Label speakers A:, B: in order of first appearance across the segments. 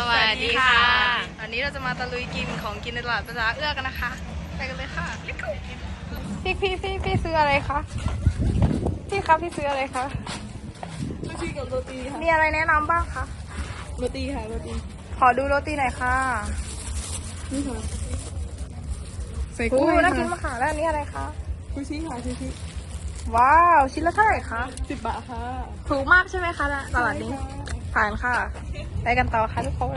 A: สวัสดีค่ะ
B: วันนี้เราจะมาตะลุยกินของกินในตลาดประจาเอื้อกันนะคะ ไปกันเลยค่ะ พี่พี่พี่พี่ซื้ออะไรคะ พี่ครับพี่ซื้ออะไรคะ
A: โรตีกับโรตีค่ะ
B: มีอะไรแนะนำบ้างคะ
A: โรตีค่ะโรตี
B: ขอดูโรตีหน่อยค่ะ
A: นี่ค่ะ ใส่ก
B: โอ้
A: ล้วย
B: น่ากิน
A: ค่ะ
B: มากค่ะ แล้วอันนี้อะไรคะ
A: ซูชิค่ะซูชิ
B: ว้าว ชิ้นละเท่าไหร่คะ
A: สิบบาทค่ะ
B: ถูกมากใช่ไหมคะตลาดนี้ ผ่านค่ะ ไปกันต่อค่ะทุกคน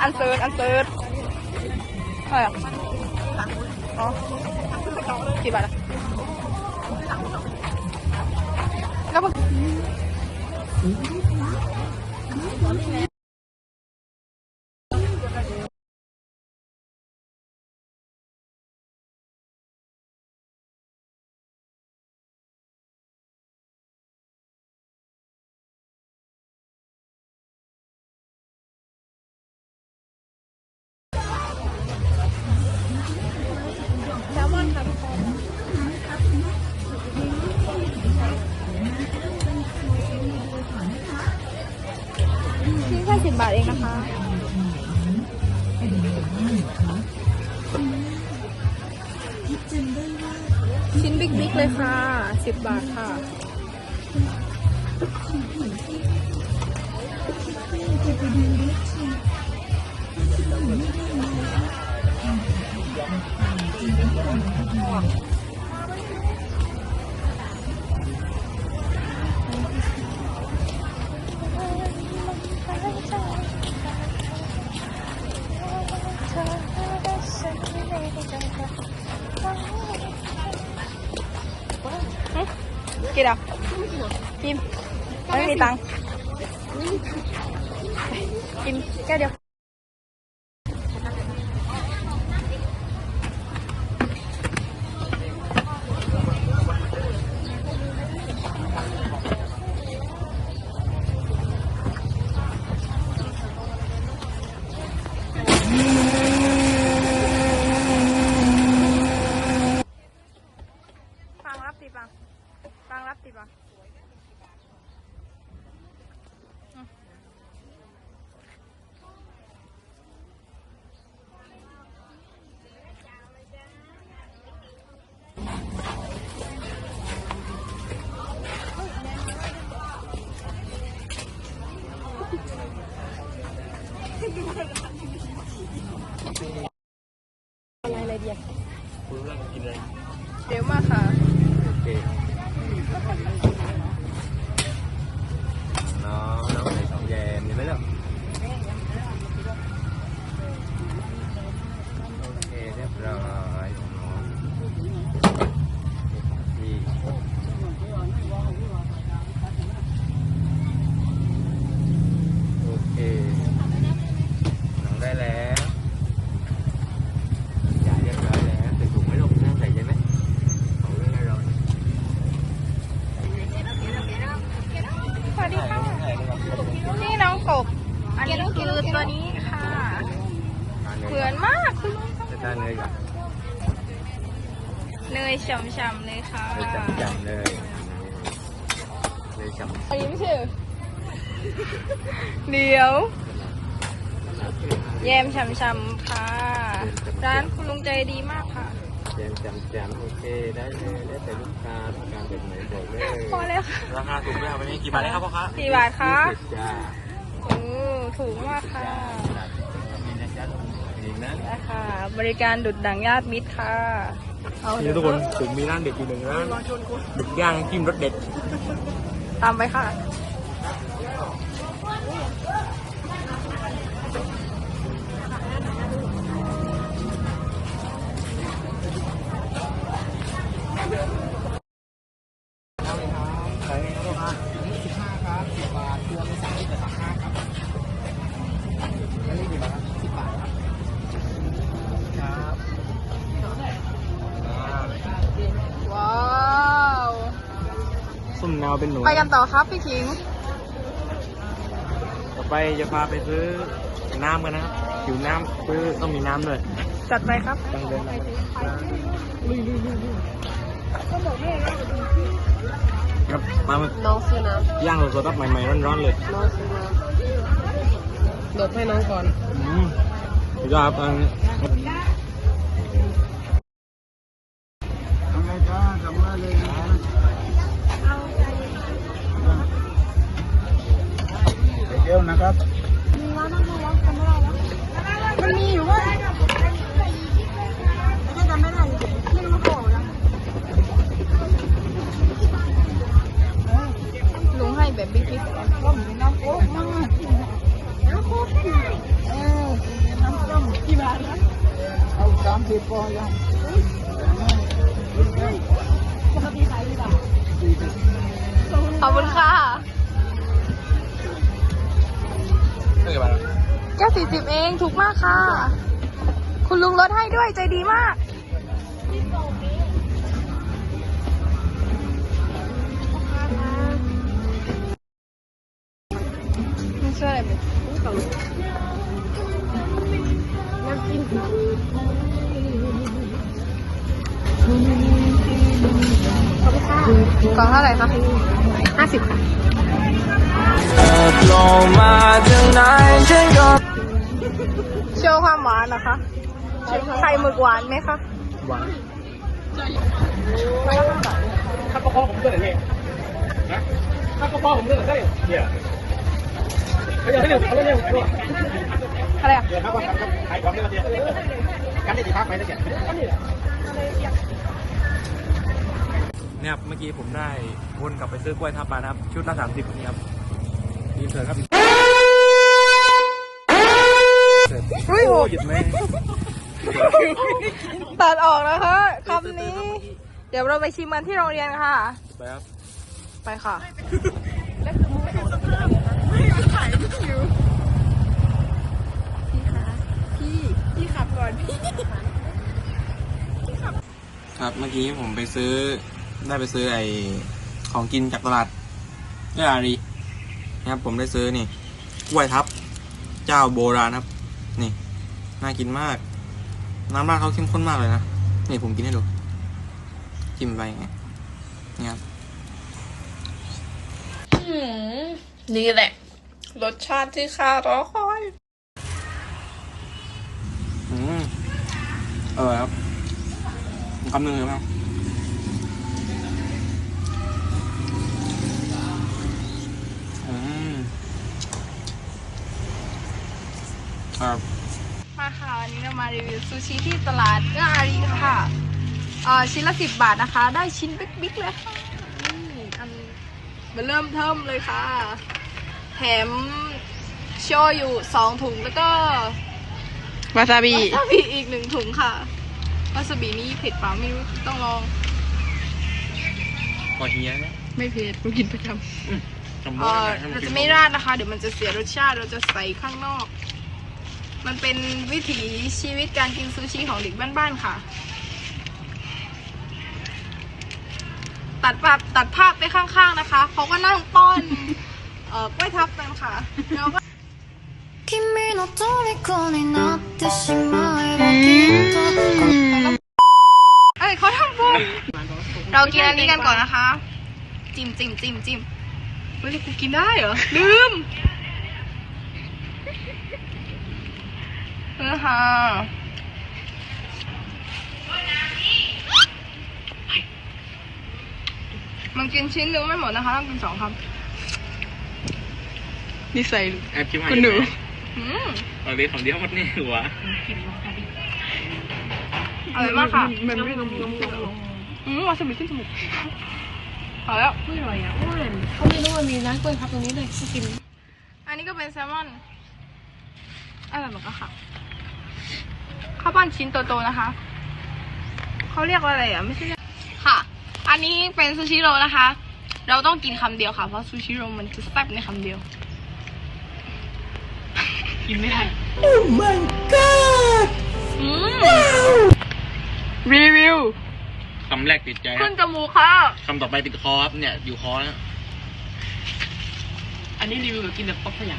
B: อันเซิร์ตอันเซิร์ตเท่าไรอะอ๋อกี่บาทอะแล้ว เองนะคะชิ้นบิ๊กๆเลยค่ะสิบบาทค่ะอ มีตังค์กินแก้วเดียวฟังรับสิฟังฟังรับสิฟังอืม อะไรอะไรเดียวเดี๋ยวมากค่ะ
C: nó nó có thể chọn về mình mới được ok tiếp rồi thì ok nóng đây lẽ chạy ra rồi lẽ từ cùng mấy lúc nó chạy vậy mấy Ủa, đây rồi
B: สวัสดีค่ะ นี่น้องกบ อันนี้คือตัวนี้ค่ะ เหมือนมากคือ
C: người ta nơi gặp
B: เนย ฉ่ำๆเลยค่ะ
C: nơi chậm chậm nơi nơi chậm
B: อันนี้ไม่ใช่เดี๋ยว แยมช่ำๆค่ะ ร้านคุณลุงใจดีมากค่ะ
D: แจมจำแจมโอเคได้เลยได้แต่ลูกค้าต้องการแบบไหนบอกเลย
B: พอแล้วค่ะ
D: ราคาถูกไหมครับวันนี้กี่บาทเลยครับพ่อค้า
B: กี่บาทคะ
D: ยี่สิบจ้า
B: โอ้ถูกมากค่ะ
D: มีนะจ๊ะอีกนะ
B: ได้ค่ะบริการดุดดังญาติมิตรค่ะเอา
D: นี่ทุกคนผมมีร้านเด็ดอยู่หนึ่งร้านดึกย่างจิ้มรสเด็ด
B: ตามไปค่ะ
D: มนา
B: ว
D: เป็นหนู
B: ไปกันต่อครับพี่คิง
D: ต่อไปจะพาไปซื้อน้ำกันนะครับหิวน้ำซื้อต้องมีน้ำด้วย
B: จัดไปครับ
D: ต้องเดินมาครับมาหมึก
E: น้องซื้อน้
D: ย่างสดๆครับใหม่ๆร้อนๆเลยำ
E: น้องซื้อน้ำหลบให้น้องก่อน
D: อืมสุดยอดครับ
F: สามสิบพอยัง
E: ปกติขายกี่บาท
B: ขอบคุณค่ะ
D: เท่าไหร่บาท
B: แก้สี่สิบเองถูกมากค่ะ คุณลุงลดให้ด้วยใจดีมากช่วยอะไรไหม กล่องเท่าไหร่คะห้าสิบค่ะ
D: ลงมาถึงไหนฉันก็
B: โชว์ความหวานนะคะ ไข่หมึกหวานไหมคะ
D: หวานถ้ากระเพาะผมเกิดอะไรนะถ้ากระเพาะผมเกิดอะไรเนี่ยเดี๋ยวเดี๋ยวเอาเร็วเร็ว
B: อะไรอะ
D: เดี๋ยวครับว่าครับขายของได้มาเดียวกันได้กี่พักไปแล้วแก เนี่ยครับเมื่อกี้ผมได้วนกลับไปซื้อกล้วยทับมานะครับ ชุดละสามสิบนี่ครับดีเสิร์ฟครับเสิร์ฟ
B: เฮ้ยโห
D: หยุดไหม
B: ตัดออกนะคะคำนี้ เดี๋ยวเราไปชิมกันที่โรงเรียนค่ะ
D: ไปครับ
B: ไปค่ะพี่พี่ขับก่อนพี่
D: ครับเมื่อกี้ผมไปซื้อ ได้ไปซื้อไอของกินจากตลาดเอื้ออารีนะครับผมได้ซื้อนี่กล้วยทับ เจ้าโบราณครับ นี่น่ากินมาก น้ำราดเขาเข้มข้นมากเลยนะนี่ผมกินให้ดูจิ้มไปอย่างเงี้ยนี่ครับ
B: นี่แหละ รสชาติที่ข้ารอคอย
D: อืมเออครับคำหนึ่งเลยครับ ครับ
B: มาค่ะวันนี้เรามารีวิวซูชิที่ตลาดเอื้ออารีค่ะเอ่อชิ้นละสิบบาทนะคะ ได้ชิ้นบิ๊กๆเลยค่ะนี่อันมาเริ่มเทิมเลยค่ะ แถมโชอยู่สองถุงแล้วก็
E: วาซาบิ
B: วาซาบิอีกหนึ่งถุงค่ะวาซาบินี่เผ็ดเปล่าไม่รู้ต้องลอง
D: พอเฮียนะ
E: ไม่เผ็ดกูกินประจ
D: จำ
B: เออเราจะไม่ราดนะคะ เดี๋ยวมันจะเสียรสชาติ เราจะใส่ข้างนอก มันเป็นวิถีชีวิตการกินซูชิของเด็กบ้านๆค่ะ ตัดภาพตัดภาพไปข้างๆนะคะ เขาก็นั่งป้อน เอ่อกล้วยทับกันค่ะแล้วก็
G: 君の虜になってしまえばきっと
B: เอ้ยเขาทำบุญเรากินอันนี้กันก่อนนะคะ จิ้มจิ้มจิ้มจิ้ม เฮ้ยกูกินได้เหรอ ลืม นะคะมันกินชิ้นหนึงไม่หมดนะคะต้องกินสองคำนี่ใส่
D: แอบคิดว่า
B: คุณหนูอืม
D: เอาเลยของเดียวมันนี่หัว
B: อร่อยมากค่ะอืมวาซาบิขึ้นจมูกเอาแล้ว
E: ไม่อร่อยอะอ้วนเขาไม่รู้ว่ามีร้านกล้วยครับตรงนี้เลยที่กิน
B: อันนี้ก็เป็นแซลมอนอร่อยเหมือนกันค่ะ ข้าวปั้นชิ้นโตๆนะคะ เขาเรียกว่าอะไรอะไม่ใช่เรียกค่ะ อันนี้เป็นซูชิโรนะคะ เราต้องกินคำเดียวค่ะ เพราะซูชิโรมันจะแซ่บในคำเดียว
E: กินไม่ได้
B: อืมรีวิว
D: คำแรกติดใจค
B: ขึ้
D: รับ
B: นจมูกค่ะ
D: คำต่อไปติดคอครับเนี่ยอยู่คอแล้ว
E: อันนี้รีวิวกับกินแบบป๊อปขยะ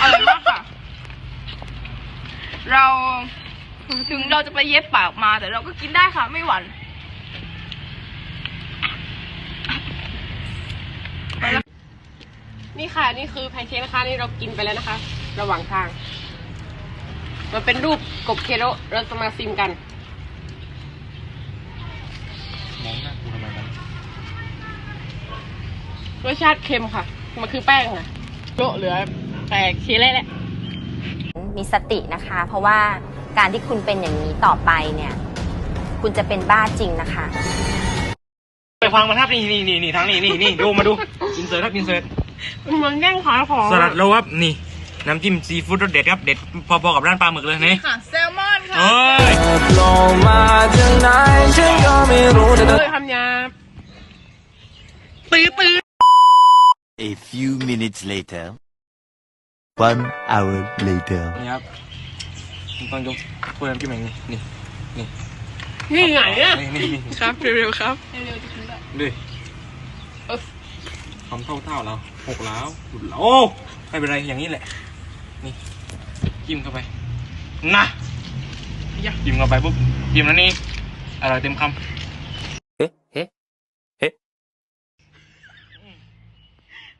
B: อร่อยมากค่ะ เรา ถึงเราจะไปเย็บปากมาแต่เราก็กินได้ค่ะ ไม่หวั่น
E: นี่ค่ะนี่คือแพนเค้กนะคะนี่เรากินไปแล้วนะคะ ระหว่างทาง มันเป็นรูปกบเคโรเราจะมาซิมกัน
D: มองหน้ากูทำไมกัน
E: รสชาติเค็มค่ะ มันคือแป้งค่ะโลเหลือแต่ชิ้นแรกแหละ
H: มีสตินะคะ เพราะว่า การที่คุณเป็นอย่างนี้ต่อไปเนี่ย คุณจะเป็นบ้าจริงนะคะ
D: ไปฟังมาครับนี่นี่นี่นี่ทางนี้นี่นี่ดูมาดูอินเสิร์ตครับอินเสิร์ต
E: มันแย่งขายของ
D: สลัดโลครับนี่น้ำจิ้มซีฟู้ดรสเด็ดครับเด็ดพอๆกับร้านปลาหมึกเลยนี่
B: ค่ะแซลมอนค่ะ
D: เอ้ย
E: เลยคำยาตื้อตื้อ
I: A few minutes later. One hour later.
D: นี่ครับ ต้องยกถ้วยน้ำจิ้มอย่างนี้นี่นี่
E: นี่ไงอะ
D: นี่นี่นี่
E: ครับเร็วๆครับ
B: เร็วๆจะกินได้
D: ดูคำเท่าเท่าๆแล้วหกแล้วหลุดแล้วโอ้ไม่เป็นไรอย่างนี้แหละ นี่จิ้มเข้าไปนะจิ้มเข้าไปปุ๊บจิ้มแล้วนี่อร่อยเต็มคำ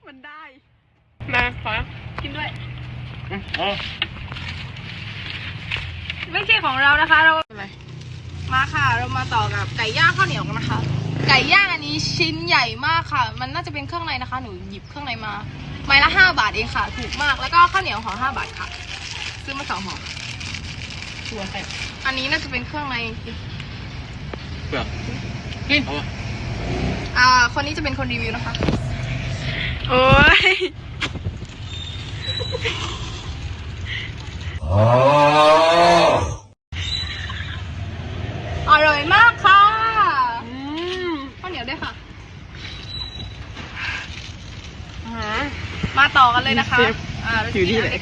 B: มันได้
E: มาขอ
B: กินด้วย
D: อืมอ๋อ
B: ไม่ใช่ของเรานะคะ เรามาค่ะ เรามาต่อกับไก่ย่างข้าวเหนียวกันนะคะ ไก่ย่างอันนี้ชิ้นใหญ่มากค่ะ มันน่าจะเป็นเครื่องในนะคะ หนูหยิบเครื่องในมา ไม้ละห้าบาทเองค่ะ ถูกมาก แล้วก็ข้าวเหนียวห่อห้าบาทค่ะ ซื้อมาสองห่อ
E: ตัวแซ่บ
B: อันนี้น่าจะเป็นเครื่องใน
D: เปลือก
E: กิน
D: เอาวะ
B: อ่า คนนี้จะเป็นคนรีวิวนะคะ
E: โอ้ย
B: อร่อยมากค่ะ
E: อืม
B: ข้าวเหนียวด้วยค่ะ
E: หา
B: มาต่อกันเลยนะคะ
E: เชฟ
B: อ่าเราจะ
E: อยู่ที่ไหน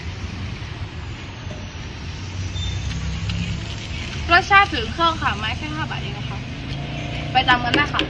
B: กิรสชาติถึงเครื่องค่ะ ไม้แค่ห้าบาทเองนะคะ ไปตามกันได้ค่ะ